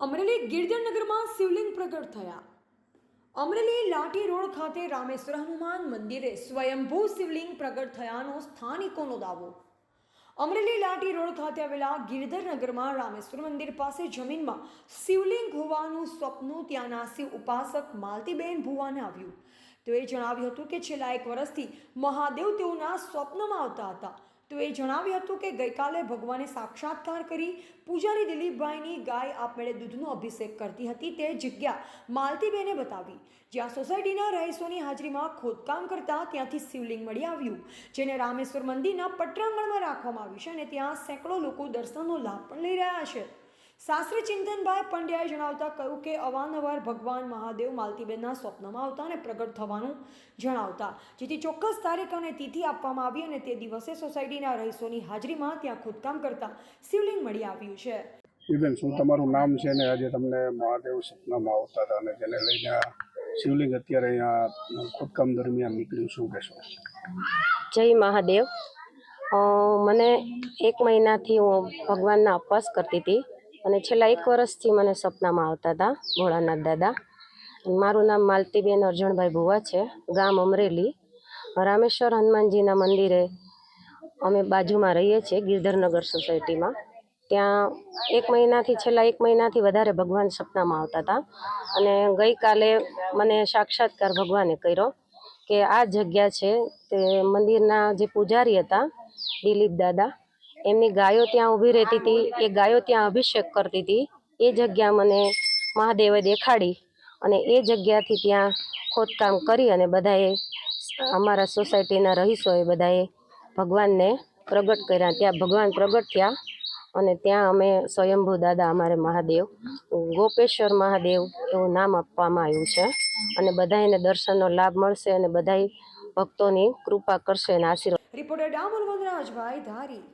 અમરેલી ગિરધરનગરમાં શિવલિંગ પ્રગટ થયા. અમરેલી લાઠી રોડ ખાતે રામેશ્વર હનુમાન મંદિરે સ્વયંભૂ શિવલિંગ પ્રગટ થયાનો સ્થાનિકોનો દાવો. અમરેલી લાઠી રોડ ખાતે આવેલા ગિરધરનગરમાં રામેશ્વર મંદિર પાસે જમીનમાં શિવલિંગ હોવાનું સ્વપ્નું ત્યાંના શિવ ઉપાસક માલતીબેન ભુવાને આવ્યું. તેઓએ જણાવ્યું હતું કે છેલ્લા એક વર્ષથી મહાદેવ તેઓના સ્વપ્નમાં આવતા હતા. તેઓએ જણાવ્યું હતું કે ગઈકાલે ભગવાને સાક્ષાત્કાર કરી પૂજારી દિલીપભાઈની ગાય આપમેળે દૂધનો અભિષેક કરતી હતી તે જગ્યા માલતીબેને બતાવી. જ્યાં સોસાયટીના રહીશોની હાજરીમાં ખોદકામ કરતા ત્યાંથી શિવલિંગ મળી આવ્યું, જેને રામેશ્વર મંદિરના પટ્રાંગણમાં રાખવામાં આવ્યું છે અને ત્યાં સેંકડો લોકો દર્શનનો લાભ પણ લઈ રહ્યા છે. શાસ્ત્રી ચિંતનભાઈ પંડ્યાએ જણાવતા કહ્યું કે અવારનવાર ભગવાન મહાદેવ માલતીબેનના સ્વપ્નમાં આવતા અને પ્રગટ થવાનું જણાવતા જેથી ચોક્કસ તારીખ અને તિથિ આપવામાં આવી અને તે દિવસે સોસાયટીના રહીશોની હાજરીમાં ત્યાં ખોદકામ કરતા શિવલિંગ મળી આવ્યું છે. બેન શું તમારું નામ છે ને આજે તમને મહાદેવ સપનામાં આવતા હતા અને જેને લઈને શિવલિંગ અત્યારે અહીંયા ખોદકામ દરમિયાન નીકળ્યું શું કહેશો? જય મહાદેવ. મને એક મહિનાથી હું ભગવાનના ઉપવાસ કરતી હતી. અને છેલ્લા એક વર્ષથી મને સપનામાં આવતા હતા, ભોળાનાથ દાદા. મારું નામ માલતીબેન અર્જણભાઈ ભુવા છે, ગામ અમરેલી. રામેશ્વર હનુમાનજીના મંદિરે અમે બાજુમાં રહીએ છીએ, ગિરધરનગર સોસાયટીમાં. ત્યાં એક મહિનાથી, છેલ્લા એક મહિનાથી વધારે ભગવાન સપનામાં આવતા હતા. અને ગઈકાલે મને સાક્ષાત્કાર ભગવાને કર્યો કે આ જગ્યા છે તે મંદિરના જે પૂજારી હતા, દિલીપ દાદા એમની ગાયો ત્યાં ઊભી રહેતી હતી, એ ગાયો ત્યાં અભિષેક કરતી હતી. એ જગ્યા મને મહાદેવે દેખાડી અને એ જગ્યાથી ત્યાં ખોદકામ કરી અને બધાએ અમારા સોસાયટીના રહીશોએ બધાએ ભગવાનને પ્રગટ કર્યા. ત્યાં ભગવાન પ્રગટ થયા અને ત્યાં અમે સ્વયંભૂ દાદા, અમારે મહાદેવ, ગોપેશ્વર મહાદેવ એવું નામ આપવામાં આવ્યું છે અને બધાને દર્શનનો લાભ મળશે અને બધાય ભક્તોની કૃપા કરશે અને આશીર્વાદ. રિપોર્ટર ડામોર વનરાજભાઈ ધારી.